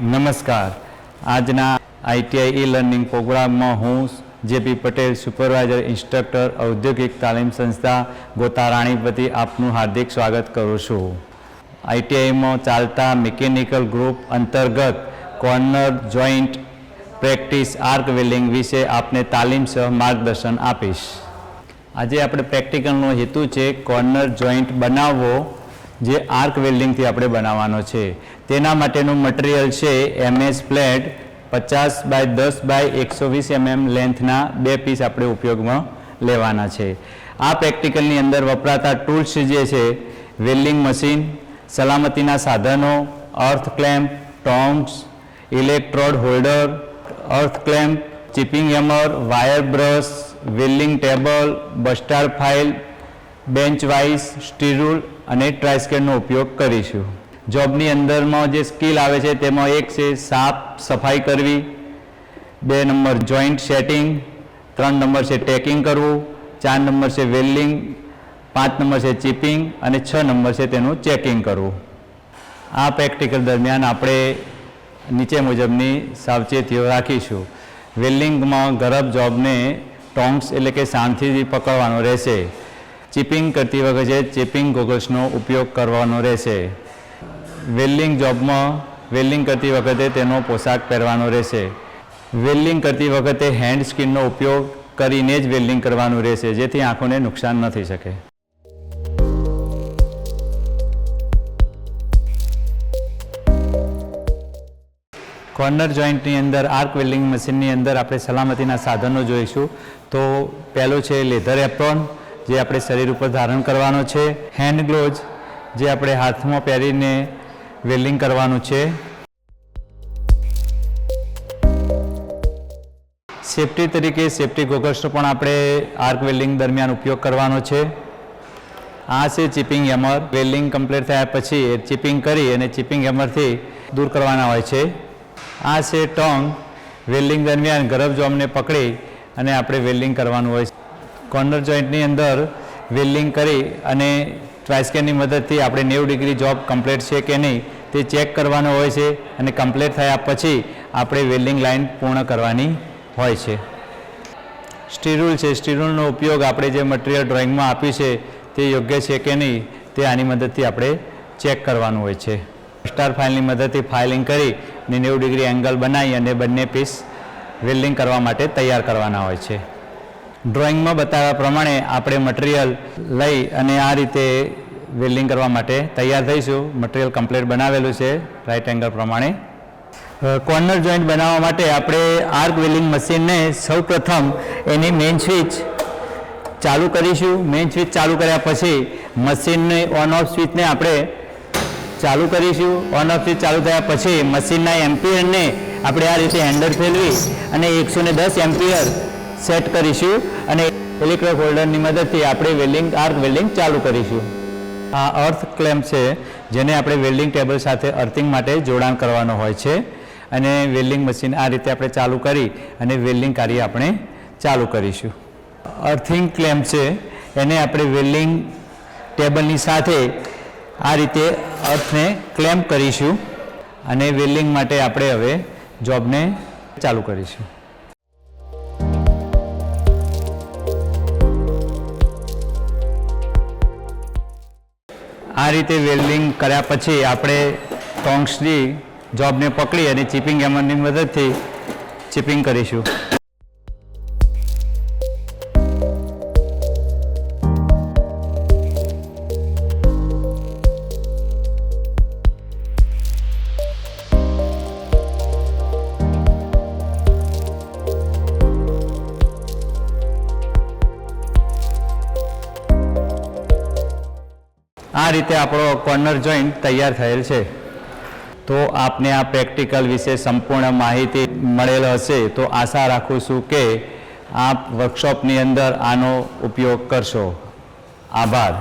નમસ્કાર. આજના ITI e learning પ્રોગ્રામમાં હું જેપી પટેલ, સુપરવાઇઝર, ઇન્સ્ટ્રક્ટર, ઔદ્યોગિક તાલીમ સંસ્થા ગોતા રાણીપતિ આપનું હાર્દિક સ્વાગત કરું છું. આઈટીઆઈમાં ચાલતા મિકેનિકલ ગ્રુપ અંતર્ગત corner joint practice arc welding વિશે આપને તાલીમ સહ માર્ગદર્શન આપીશ. આજે આપણે પ્રેક્ટિકલનો હેતુ છે કોર્નર જોઈન્ટ બનાવવો. જે આર્ક વેલ્ડિંગથી આપણે બનાવવાનો છે. તેના માટેનું મટીરિયલ છે એમએસ પ્લેટ પચાસ બાય દસ બાય એકસો વીસ એમએમ લેન્થના બે પીસ આપણે ઉપયોગમાં લેવાના છે. આ પ્રેક્ટિકલની અંદર વપરાતા ટૂલ્સ જે છે, વેલ્ડિંગ મશીન, સલામતીના સાધનો, earth clamp, tongs, electrode holder, earth clamp, chipping hammer, wire brush, welding table બસ્ટાર file, bench vice steel rule અને ટ્રાયસ્કેનનો ઉપયોગ કરીશું. જોબની અંદરમાં જે સ્કિલ આવે છે, તેમાં એક છે સાફ સફાઈ કરવી, બે નંબર જોઈન્ટ સેટિંગ, ત્રણ નંબર છે ટેકિંગ કરવું, ચાર નંબર છે વેલ્ડિંગ, પાંચ નંબર છે ચિપિંગ અને છ નંબર છે તેનું ચેકિંગ કરવું. આ પ્રેક્ટિકલ દરમિયાન આપણે નીચે મુજબની સાવચેતીઓ રાખીશું. વેલ્ડિંગમાં ગરબ જોબને ટોંગ્સ એટલે કે શાંતિથી પકડવાનો રહેશે. ચિપિંગ કરતી વખતે ચિપિંગ ગોગલ્સનો ઉપયોગ કરવાનો રહેશે. વેલ્ડિંગ જોબમાં વેલ્ડિંગ કરતી વખતે તેનો પોશાક પહેરવાનો રહેશે. વેલ્ડિંગ કરતી વખતે હેન્ડ સ્કીનનો ઉપયોગ કરીને જ વેલ્ડિંગ કરવાનું રહેશે, જેથી આંખોને નુકસાન ન થઈ શકે. કોર્નર જોઈન્ટની અંદર, આર્ક વેલ્ડિંગ મશીનની અંદર આપણે સલામતીના સાધનો જોઈશું. તો પહેલું છે લેધર એપ્રોન. જે આપણે શરીર ઉપર ધારણ કરવાનો છે. હેન્ડ ગ્લોવ્સ જે આપણે હાથમાં પહેરીને વેલ્ડિંગ કરવાનું છે. સેફટી તરીકે સેફટી ગોગલ્સનો પણ આપણે આર્ક વેલ્ડિંગ દરમિયાન ઉપયોગ કરવાનો છે. આ છે ચિપિંગ હેમર વેલ્ડિંગ કમ્પ્લીટ થયા પછી ચિપિંગ કરી અને ચિપિંગ હેમરથી દૂર કરવાના હોય છે. આ છે ટોંગ વેલ્ડિંગ દરમિયાન ગરબ જોમને પકડી અને આપણે વેલ્ડિંગ કરવાનું હોય છે. કોર્નર જોઈન્ટની અંદર વેલ્ડિંગ કરી અને ટ્રાયસ્કેનની મદદથી આપણે નેવું ડિગ્રી જોબ કમ્પ્લીટ છે કે નહીં તે ચેક કરવાનો હોય છે અને કમ્પ્લીટ થયા પછી આપણે વેલ્ડિંગ લાઇન પૂર્ણ કરવાની હોય છે. સ્ટીરૂલ છે, સ્ટીરૂલનો ઉપયોગ આપણે જે મટીરિયલ ડ્રોઈંગમાં આપ્યું છે તે યોગ્ય છે કે નહીં તે આની મદદથી આપણે ચેક કરવાનું હોય છે. સ્ટાર ફાઇલની મદદથી ફાઇલિંગ કરી અને નેવું ડિગ્રી એંગલ બનાવી અને બંને પીસ વેલ્ડિંગ કરવા માટે તૈયાર કરવાના હોય છે. ડ્રોઈંગમાં બતાવ્યા પ્રમાણે આપણે મટીરિયલ લઈ અને આ રીતે વેલ્ડિંગ કરવા માટે તૈયાર થઈશું. મટીરિયલ કમ્પ્લીટ બનાવેલું છે રાઈટ એંગલ પ્રમાણે. કોર્નર જોઈન્ટ બનાવવા માટે આપણે આર્ક વેલ્ડિંગ મશીનને સૌપ્રથમ એની મેઇન સ્વિચ ચાલુ કરીશું. મેઇન સ્વિચ ચાલુ કર્યા પછી મશીનની ઓન ઓફ સ્વિચને આપણે ચાલુ કરીશું. ઓન ઓફ સ્વિચ ચાલુ થયા પછી મશીનના એમ્પિયરને આપણે આ રીતે હેન્ડલ ફેરવી અને એકસો ને દસ એમ્પિયર સેટ કરીશું અને ઇલેક્ટ્રોડ હોલ્ડરની મદદથી આપણે વેલ્ડિંગ, આર્ક વેલ્ડિંગ ચાલુ કરીશું. આ અર્થ ક્લેમ્પ છે, જેને આપણે વેલ્ડિંગ ટેબલ સાથે અર્થિંગ માટે જોડાણ કરવાનો હોય છે. અને વેલ્ડિંગ મશીન આ રીતે આપણે ચાલુ કરી અને વેલ્ડિંગ કાર્ય આપણે ચાલુ કરીશું. અર્થિંગ ક્લેમ્પ છે, એને આપણે વેલ્ડિંગ ટેબલની સાથે આ રીતે અર્થને ક્લેમ્પ કરીશું અને વેલ્ડિંગ માટે આપણે હવે જોબને ચાલુ કરીશું. આ રીતે વેલ્ડિંગ કર્યા પછી આપણે ટોંગ્સની જોબને પકડી અને ચિપિંગ એમરની મદદથી ચિપિંગ કરીશું. આ રીતે આપણો કોર્નર જોઈન્ટ તૈયાર થયેલ છે. તો આપને આ પ્રેક્ટિકલ વિશે સંપૂર્ણ માહિતી મળેલ હશે, તો આશા રાખું છું કે આપ વર્કશોપની અંદર આનો ઉપયોગ કરશો. આભાર.